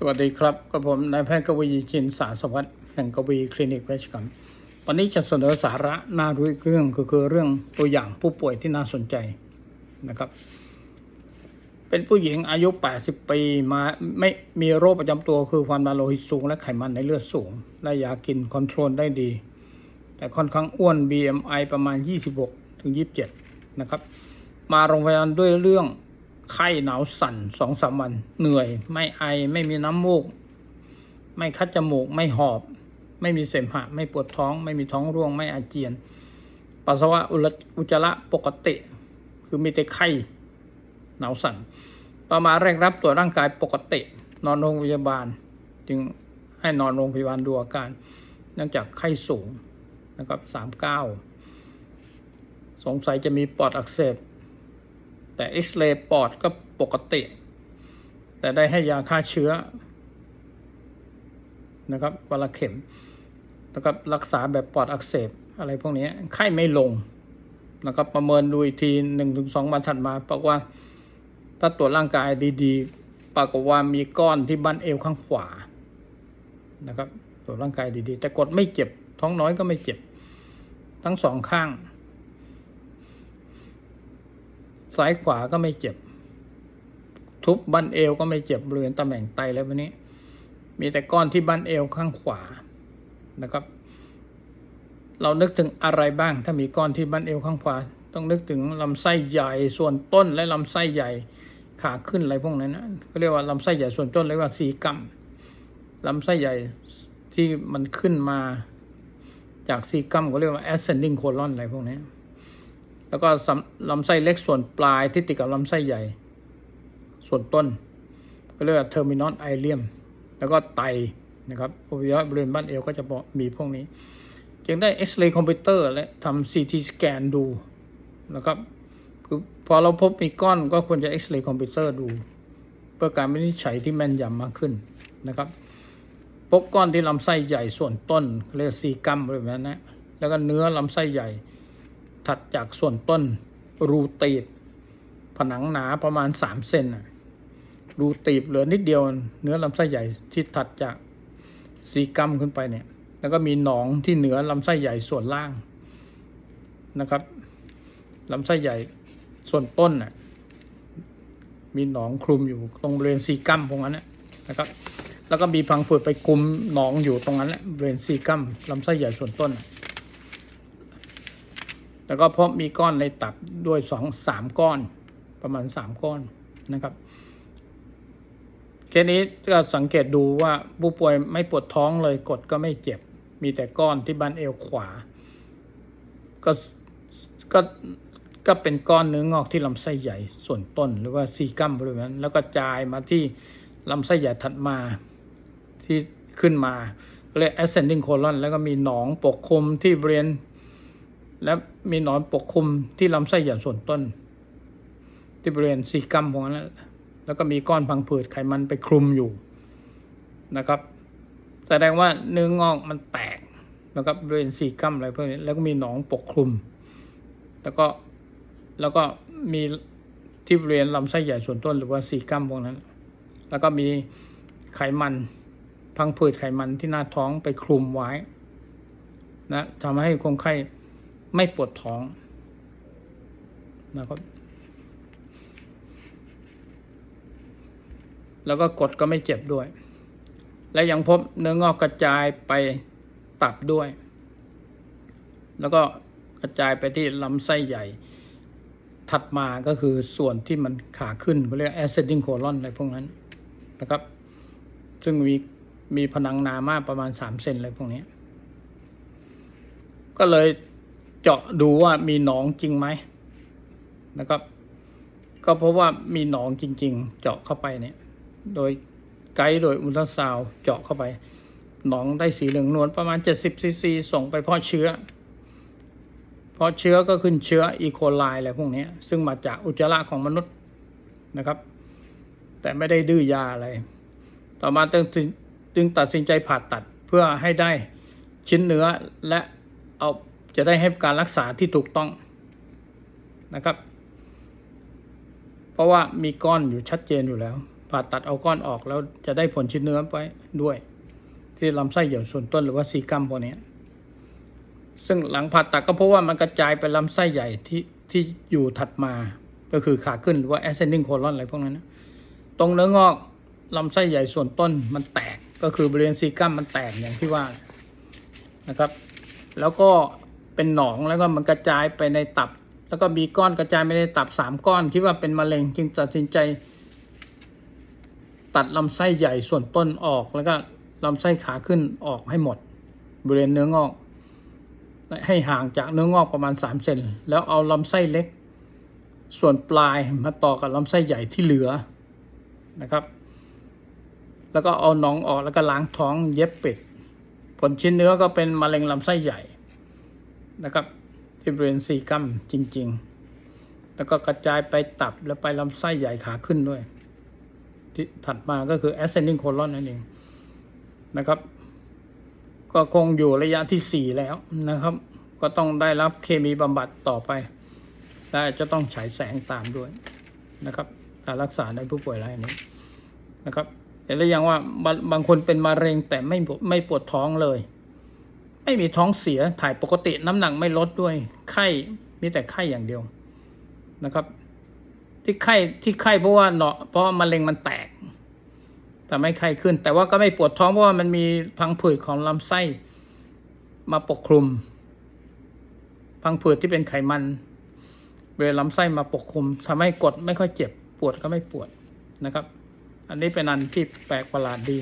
สวัสดีครับกับผมนายแพทย์กวีจินสารสวัสดิ์แห่งกวีคลินิกเวชกรรม วันนี้จะเสนอสาระน่ารู้อีกเรื่องก็คือเรื่องตัวอย่างผู้ป่วยที่น่าสนใจนะครับ เป็นผู้หญิงอายุ 80 ปีมาไม่มีโรคประจำตัวคือความดันโลหิตสูงและไขมันในเลือดสูง และยากินคอนโทรลได้ดี แต่ค่อนข้างอ้วน BMI ประมาณ 26-27 นะครับ มาโรงพยาบาลด้วยเรื่อง ไข้หนาวสั่นสองสามวัน เหนื่อย ไม่ไอ ไม่มีน้ำมูก ไม่คัดจมูก ไม่หอบ ไม่มีเสมหะ ไม่ปวดท้อง ไม่มีท้องร่วง ไม่อาเจียน ปัสสาวะอุจจาระปกติ คือมีแต่ไข้ หนาวสั่น ประมาณแรกรับตรวร่างกายปกติ นอนโรงพยาบาล จึงให้นอนโรงพยาบาลดูอาการ เนื่องจากไข้สูงนะครับสามเก้าสงสัยจะมีปอดอักเสบ แต่เอ็กซเรย์ปอดก็ปกติ แต่ได้ให้ยาฆ่าเชื้อนะครับวันละเข็มนะครับรักษาแบบปอดอักเสบอะไรพวกนี้ไข้ไม่ลงนะครับประเมินดูอีกทีหนึ่งถึงสองวันถัดมาปรากว่า ถ้าตรวจร่างกายดีๆ ปรากฏว่ามีก้อนที่บั้นเอวข้างขวานะครับตรวจร่างกายดีๆ แต่กดไม่เจ็บท้องน้อยก็ไม่เจ็บ ทั้งสองข้าง ซ้ายขวาก็ไม่เจ็บ ทุบบั้นเอวก็ไม่เจ็บบริเวณตำแหน่งไตแล้ววันนี้ มีแต่ก้อนที่บั้นเอวข้างขวานะครับ เรานึกถึงอะไรบ้าง ถ้ามีก้อนที่บั้นเอวข้างขวา ต้องนึกถึงลำไส้ใหญ่ส่วนต้นและลำไส้ใหญ่ขาขึ้นอะไรพวกนั้นนะเขาเรียกว่าลำไส้ใหญ่ส่วนต้นเรียกว่าซีกัมลำไส้ใหญ่ที่มันขึ้นมาจากซีกัมเขาเรียกว่า ascending colon อะไรพวกนี้ แล้วก็ลำไส้เล็กส่วนปลายที่ติดกับลำไส้ใหญ่ ส่วนต้น ก็เรียกว่า terminal ileum แล้วก็ไตนะครับอวัยวะบริเวณบ้านเอวก็จะมีพวกนี้ จึงได้เอ็กซเรย์คอมพิวเตอร์และทำซีทีสแกนดูนะครับคือพอเราพบมีก้อนก็ควรจะเอ็กซเรย์คอมพิวเตอร์ดู เพื่อการวินิจฉัยที่แม่นยำมากขึ้นนะครับพบก้อนที่ลำไส้ใหญ่ส่วนต้นเรียกซีกัมบริเวณนั้นนะแล้วก็เนื้อลำไส้ใหญ่ ถัดจากส่วนต้นรูตีบผนังหนาประมาณสามเซนน่ะรูตีบเหลือนิดเดียวเนื้อลำไส้ใหญ่ที่ถัดจากซีกัมขึ้นไปเนี่ย แล้วก็มีหนองที่เหนือลำไส้ใหญ่ส่วนล่างนะครับลำไส้ใหญ่ส่วนต้นน่ะมีหนองคลุมอยู่ตรงบริเวณซีกัมตรงนั้นนะครับ แล้วก็มีพังผืดไปคลุมหนองอยู่ตรงนั้นแหละบริเวณซีกัมลำไส้ใหญ่ส่วนต้นนะ แล้วก็พบมีก้อนในตับด้วยสองสามก้อนประมาณสามก้อนนะครับเคสนี้ก็สังเกตดูว่าผู้ป่วยไม่ปวดท้องเลยกดก็ไม่เจ็บ มีแต่ก้อนที่บั้นเอวขวา ก็ก็ก็เป็นก้อนเนื้องอกที่ลำไส้ใหญ่ส่วนต้นหรือว่าซีกัมบริเวณนั้นแล้วก็จายมาที่ลำไส้ใหญ่ถัดมาที่ขึ้นมาเรียก ascending colon แล้วก็มีหนองปกคลุมที่บริเวณ และมีหนอนปกคลุมที่ลำไส้ใหญ่ส่วนต้น ที่บริเวณซีกัมพวกนั้นแล้วก็มีก้อนพังผืดไขมันไปคลุมอยู่นะครับ แสดงว่าเนื้องอกมันแตกนะครับบริเวณซีกัมอะไรพวกนี้แล้วก็มีหนองปกคลุม แล้วก็แล้วก็มีที่บริเวณลำไส้ใหญ่ส่วนต้นหรือว่าซีกัมพวกนั้น แล้วก็มีไขมันพังผืดไขมันที่หน้าท้องไปคลุมไว้นะทำให้คนไข้ ไม่ปวดท้องนะครับ แล้วก็กดก็ไม่เจ็บด้วย และยังพบเนื้องอกกระจายไปตับด้วย แล้วก็กระจายไปที่ลำไส้ใหญ่ ถัดมาก็คือส่วนที่มันขาขึ้นเขาเรียก ascending colon อะไรพวกนั้นนะครับ ซึ่งมีมีผนังหนามากประมาณ 3 เซนอะไรพวกนี้ ก็เลย เจาะดูว่ามีหนองจริงไหมนะครับ ก็เพราะว่ามีหนองจริง ๆ เจาะเข้าไปเนี่ย โดยไกด์โดยอุลตราซาวด์เจาะเข้าไป หนองได้สีเหลืองนวลประมาณ 70ซีซีส่งไปเพาะเชื้อ เพาะเชื้อก็ขึ้นเชื้ออีโคไลอะไรพวกนี้ซึ่งมาจากอุจจาระของมนุษย์นะครับ แต่ไม่ได้ดื้อยาอะไร ต่อมาจึงจึงตัดสินใจผ่าตัดเพื่อให้ได้ชิ้นเนื้อและเอา จะได้ให้การรักษาที่ถูกต้องนะครับ เพราะว่ามีก้อนอยู่ชัดเจนอยู่แล้ว ผ่าตัดเอาก้อนออกแล้วจะได้ผลชิ้นเนื้อไปด้วย ที่ลำไส้ใหญ่ส่วนต้นหรือว่าซีกัมพวกนี้ซึ่งหลังผ่าตัดก็เพราะว่ามันกระจายไปลำไส้ใหญ่ที่ที่อยู่ถัดมาก็คือขาขึ้นหรือว่า ascending colon อะไรพวกนั้นนะตรงเนื้องอกลำไส้ใหญ่ส่วนต้นมันแตกก็คือบริเวณซีกัมมันแตกอย่างที่ว่านะครับ แล้วก็ เป็นหนองแล้วก็มันกระจายไปในตับ แล้วก็มีก้อนกระจายไปในตับสามก้อนคิดว่าเป็นมะเร็งจึงตัดสินใจ ตัดลำไส้ใหญ่ส่วนต้นออกแล้วก็ลำไส้ขาขึ้นออกให้หมด บริเวณเนื้องอก ให้ห่างจากเนื้องอกประมาณ3เซนแล้วเอาลำไส้เล็ก ส่วนปลายมาต่อกับลำไส้ใหญ่ที่เหลือนะครับ แล้วก็เอาหนองออกแล้วก็ล้างท้องเย็บปิด ผลชิ้นเนื้อก็เป็นมะเร็งลำไส้ใหญ่ นะครับที่บริเวณซีกัมจริง ๆ แล้วก็กระจายไปตับแล้วไปลำไส้ใหญ่ขาขึ้นด้วย ที่ถัดมาก็คือ ascending colon นั่นเองนะครับ ก็คงอยู่ระยะที่ 4 แล้วนะครับ ก็ต้องได้รับเคมีบำบัดต่อไปและจะต้องฉายแสงตามด้วยนะครับการรักษาในผู้ป่วยรายนี้นะครับเห็นหรือยังว่าบางคนเป็นมะเร็งแต่ไม่ไม่ปวดท้องเลย ไม่มีท้องเสียถ่ายปกติน้ำหนักไม่ลดด้วย ไข้มีแต่ไข้อย่างเดียวนะครับ ที่ไข้ที่ไข้เพราะว่าเนาะเพราะมะเร็งมันแตกแต่ไม่ไข้ขึ้น แต่ว่าก็ไม่ปวดท้องเพราะว่ามันมีพังผืดของลำไส้มาปกคลุม พังผืดที่เป็นไขมันเวลาลำไส้มาปกคลุมทำให้กดไม่ค่อยเจ็บปวดก็ไม่ปวดนะครับ อันนี้เป็นอันที่แปลกประหลาดดี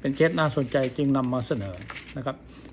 เป็นเคสน่าสนใจจึงนำมาเสนอนะครับ